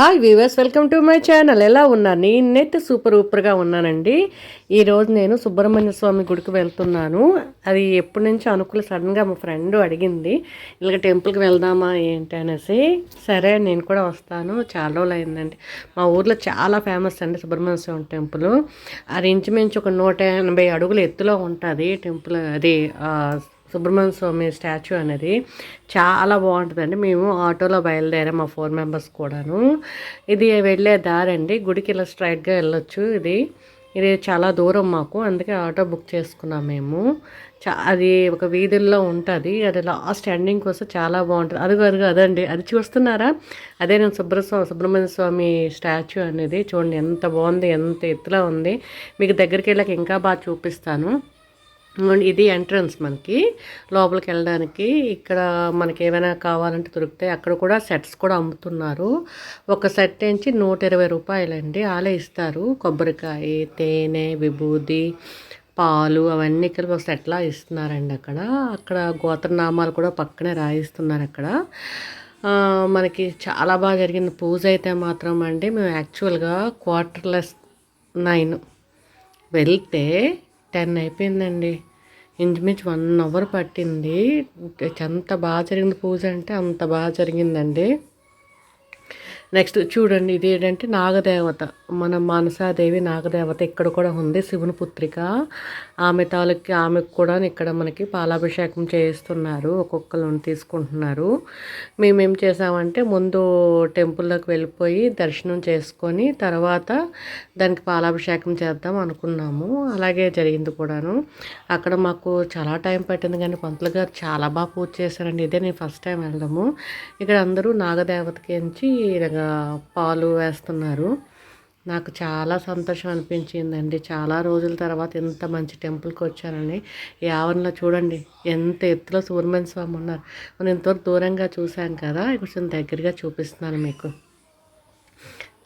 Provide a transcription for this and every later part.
Hi weavers welcome to my channel. ఎలా ఉన్నారు? నేనైతే సూపర్ ఊపర్గా ఉన్నానండి. ఈరోజు నేను సుబ్రహ్మణ్య స్వామి గుడికి వెళ్తున్నాను. అది ఎప్పటి నుంచో అనుకూల సడన్గా మా ఫ్రెండ్ అడిగింది ఇలాగ టెంపుల్కి వెళ్దామా ఏంటి అనేసి? సరే నేను కూడా వస్తాను. చాలా రోజులు అయిందండి మా ఊర్లో చాలా ఫేమస్ అండి సుబ్రహ్మణ్య స్వామి టెంపుల్. అది ఇంచుమించు ఒక నూట ఎనభై అడుగుల ఎత్తులో ఉంటుంది టెంపుల్. అది సుబ్రహ్మణ్య స్వామి స్టాచ్యూ అనేది చాలా బాగుంటుందండి. మేము ఆటోలో బయలుదేరాం మా ఫోర్ మెంబర్స్ కూడాను. ఇది వెళ్ళే దారి అండి. గుడికి ఇలా స్ట్రైట్గా వెళ్ళొచ్చు ఇది. ఇది చాలా దూరం మాకు. అందుకే ఆటో బుక్ చేసుకున్నాం మేము. చా అది ఒక వీధుల్లో ఉంటుంది. అది లాస్ట్ ఎండింగ్ కోసం చాలా బాగుంటుంది. అదిగో అది అదండి. అది చూస్తున్నారా? అదే నేను సుబ్రస్వామి సుబ్రహ్మణ్య స్వామి స్టాచ్యూ అనేది చూడండి. ఎంత బాగుంది ఎంత ఎత్తులో ఉంది. మీకు దగ్గరికి వెళ్ళాక ఇంకా బాగా చూపిస్తాను. ఇది ఎంట్రన్స్ మనకి. లోపలికి వెళ్ళడానికి ఇక్కడ మనకి ఏమైనా కావాలంటే దొరుకుతాయి అక్కడ కూడా సెట్స్ కూడా అమ్ముతున్నారు. ఒక సెట్ నుంచి నూట ఇరవై రూపాయలండి. వాళ్ళే ఇస్తారు. కొబ్బరికాయ తేనె విభూది పాలు అవన్నీ కలిపి ఒక సెట్లా ఇస్తున్నారండి అక్కడ. అక్కడ గోత్రనామాలు కూడా పక్కనే రాయిస్తున్నారు అక్కడ. మనకి చాలా బాగా జరిగింది. పూజ అయితే మాత్రం అండి. మేము యాక్చువల్గా క్వార్టర్లెస్ నైన్ వెళ్తే టెన్ అయిపోయిందండి. ఇంచుమించు వన్ అవర్ పట్టింది. ఎంత బాగా జరిగింది పూజ అంటే అంత బాగా జరిగిందండి. నెక్స్ట్ చూడండి ఇది ఏంటంటే నాగదేవత. మన మనసాదేవి నాగదేవత ఇక్కడ కూడా ఉంది శివుని పుత్రిక. ఆమె తాలూకి ఆమెకు కూడా ఇక్కడ మనకి పాలాభిషేకం చేయిస్తున్నారు ఒక్కొక్కరు తీసుకుంటున్నారు. మేమేం చేసామంటే ముందు టెంపుల్లోకి వెళ్ళిపోయి దర్శనం చేసుకొని తర్వాత దానికి పాలాభిషేకం చేద్దాం అనుకున్నాము. అలాగే జరిగింది కూడాను. అక్కడ మాకు చాలా టైం పట్టింది కానీ పంతులు గారు చాలా బాగా పూజ చేశారండి. ఇదే నేను ఫస్ట్ టైం వెళ్ళడము. ఇక్కడ అందరూ నాగదేవతకి ఎంచి పాలు వేస్తున్నారు. నాకు చాలా సంతోషం అనిపించిందండి. చాలా రోజుల తర్వాత ఇంత మంచి టెంపుల్కి వచ్చానని. ఈ ఆవరణలో చూడండి ఎంత ఎత్తులో సూర్యమన్ స్వామి ఉన్నారు. మనం ఇంతవరకు దూరంగా చూశాను కదా కొంచెం దగ్గరగా చూపిస్తున్నాను మీకు.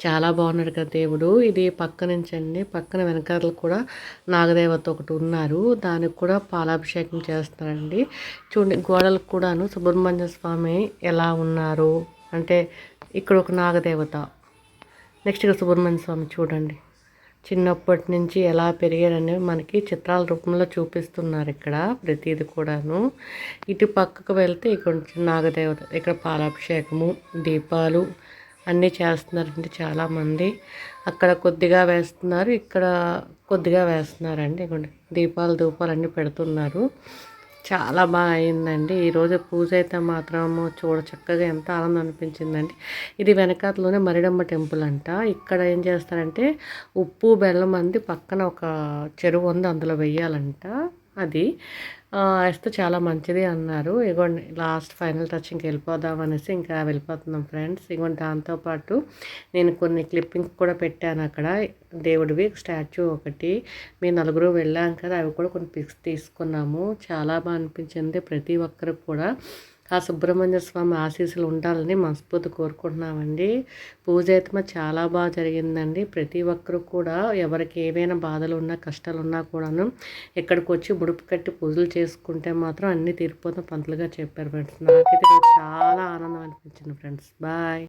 చాలా బాగున్నాడు కదా దేవుడు. ఇది పక్క నుంచి అండి పక్కన వెనకాల కూడా నాగదేవత ఒకటి ఉన్నారు. దానికి కూడా పాలాభిషేకం చేస్తారండి చూడండి గోడలకు కూడాను సుబ్రహ్మణ్య స్వామి ఎలా ఉన్నారు? అంటే ఇక్కడ ఒక నాగదేవత. నెక్స్ట్ ఇక్కడ సుబ్రహ్మణ్య స్వామి చూడండి. చిన్నప్పటి నుంచి ఎలా పెరిగారనేవి మనకి చిత్రాల రూపంలో చూపిస్తున్నారు ఇక్కడ ప్రతిది కూడాను. ఇటు పక్కకు వెళ్తే ఇక్కడ నాగదేవత ఇక్కడ పాలాభిషేకము దీపాలు అన్నీ చేస్తున్నారండి చాలామంది. అక్కడ కొద్దిగా వేస్తున్నారు ఇక్కడ కొద్దిగా వేస్తున్నారండి. దీపాలు ధూపాలు అన్నీ పెడుతున్నారు. చాలా బాగా అయిందండి ఈరోజు పూజ అయితే మాత్రము చూడ చక్కగా ఎంత ఆనందం అనిపించిందండి. ఇది వెనకాతలోనే మరిడమ్మ టెంపుల్ అంట. ఇక్కడ ఏం చేస్తారంటే ఉప్పు బెల్లం అంది పక్కన ఒక చెరువు ఉంది అందులో వెయ్యాలంట అది వేస్తే చాలా మంచిది అన్నారు. ఇగోండి లాస్ట్ ఫైనల్ టచింగ్కి వెళ్ళిపోదాం అనేసి ఇంకా వెళ్ళిపోతున్నాం ఫ్రెండ్స్. ఇగోండి దాంతోపాటు నేను కొన్ని క్లిప్పింగ్ కూడా పెట్టాను అక్కడ. దేవుడివి స్టాచ్యూ ఒకటి. మేము నలుగురు వెళ్ళాం కదా అవి కూడా కొన్ని పిక్స్ తీసుకున్నాము. చాలా బాగా అనిపించింది ప్రతి ఒక్కరికి కూడా. ఆ సుబ్రహ్మణ్య స్వామి ఆశీస్సులు ఉండాలని మనస్ఫూర్తి కోరుకుంటున్నామండి. పూజ అయితే చాలా బాగా జరిగిందండి. ప్రతి ఒక్కరు కూడా ఎవరికి ఏమైనా బాధలు ఉన్నా కష్టాలు ఉన్నా కూడాను ఇక్కడికి వచ్చి ముడుపు కట్టి పూజలు చేసుకుంటే మాత్రం అన్నీ తీరిపోతాం పంతులుగా చెప్పారు ఫ్రెండ్స్. నాకైతే చాలా ఆనందం అనిపించింది ఫ్రెండ్స్. బాయ్.